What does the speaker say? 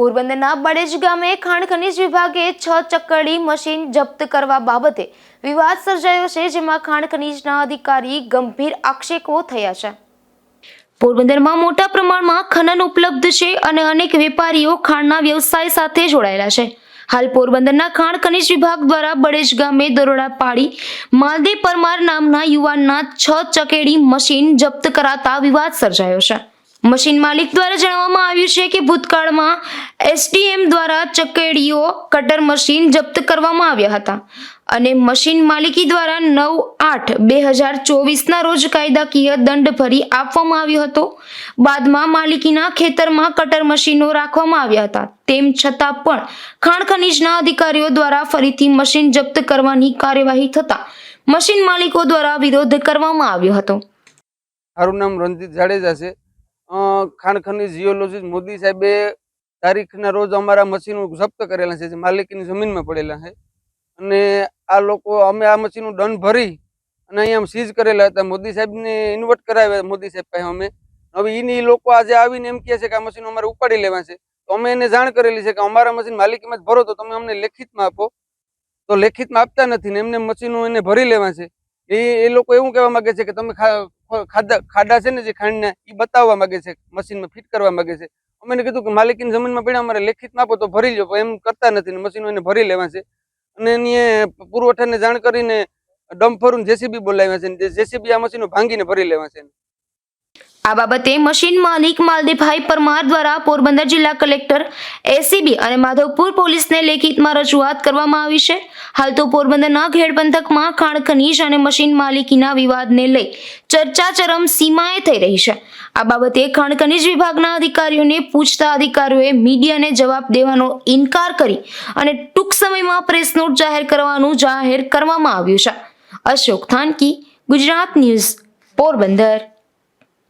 પોરબંદરના બડેજ ગામે ખાણ ખનીજ વિભાગે છ ચક્કડી મશીન જપ્ત કરવા બાબતે વિવાદ સર્જાયો છે, જેમાં ખાણ ખનિજના અધિકારી ગંભીર આક્ષેપો થયા છે. પોરબંદરમાં મોટા પ્રમાણમાં ખનન ઉપલબ્ધ છે અને અનેક વેપારીઓ ખાણના વ્યવસાય સાથે જોડાયેલા છે. હાલ પોરબંદરના ખાણ ખનીજ વિભાગ દ્વારા બડેજ ગામે દરોડા પાડી માલદે પરમાર નામના યુવાનના છ ચકેડી મશીન જપ્ત કરાતા વિવાદ સર્જાયો છે. મશીન માલિક દ્વારા જણાવવામાં આવ્યું છે કે ભૂતકાળમાં એસડીએમ દ્વારા ચકેડીઓ, કટર મશીન જપ્ત કરવામાં આવ્યા હતા અને મશીન માલિકી દ્વારા નવ આઠ બે હજાર ચોવીસના રોજ કાયદાકીય દંડ ભરી આપવામાં આવ્યો હતો. બાદમાં માલિકીના ખેતરમાં કટર મશીનો રાખવામાં આવ્યા હતા. તેમ છતાં પણ ખાણ ખનીજના અધિકારીઓ દ્વારા ફરીથી મશીન જપ્ત કરવાની કાર્યવાહી થતા મશીન માલિકો દ્વારા વિરોધ કરવામાં આવ્યો હતો. મારું નામ રણજીત જાડેજા છે. ખાણ જીઓલોજીસ્ટ મોદી સાહેબે તારીખના રોજ અમારા મશીનો જપ્ત કરેલા છે, જે માલિકીની જમીનમાં પડેલા છે. અને આ લોકો, અમે આ મશીનો દંડ ભરી અને અહીંયા સીઝ કરેલા હતા. મોદી સાહેબને ઇન્વર્ટ કરાવ્યા મોદી સાહેબ પાસે અમે. હવે એની લોકો આજે આવીને એમ કહે છે કે આ મશીનો અમારે ઉપાડી લેવા છે. તો અમે એને જાણ કરેલી છે કે અમારા મશીન માલિકીમાં જ ભરો, તો તમે અમને લેખિતમાં આપો. તો લેખિતમાં આપતા નથી ને એમને મશીનો એને ભરી લેવા છે. એ એ લોકો એવું કહેવા માંગે છે કે તમે ખાડા છે ને જે ખાંડના એ બતાવવા માંગે છે, મશીનમાં ફિટ કરવા માંગે છે. અમે કીધું કે માલિકીની જમીનમાં પડ્યા અમારે લેખિત આપો તો ભરી લો એમ કરતા નથી ને મશીનો એને ભરી લેવા છે. અને એની પુરવઠાને જાણ કરીને ડમ્ફરું જેસીબી બોલાવ્યા છે જેસીબી આ મશીનો ભાંગીને ભરી લેવા છે. આ બાબતે મશીન માલિક માલદીભાઈ પરમાર દ્વારા પોરબંદર જિલ્લા કલેક્ટર એસીબી અને માધવપુર પોલીસને લેખિતમાં રજૂઆત કરવામાં આવી છે. હાલ તો પોરબંદરના ઘેડ પંથકમાં ખાણ, ખનીજ અને મશીન માલિકીના વિવાદને લઈ ચર્ચા ચરમ સીમાએ થઈ રહી છે. આ બાબતે ખાણ, ખનીજ વિભાગના અધિકારીઓને પૂછતા અધિકારીઓએ મીડિયાને જવાબ દેવાનો ઇનકાર કરી અને ટૂંક સમયમાં પ્રેસ નોટ જાહેર કરવાનું જાહેર કરવામાં આવ્યું છે. અશોક થાનકી, ગુજરાત ન્યૂઝ, પોરબંદર.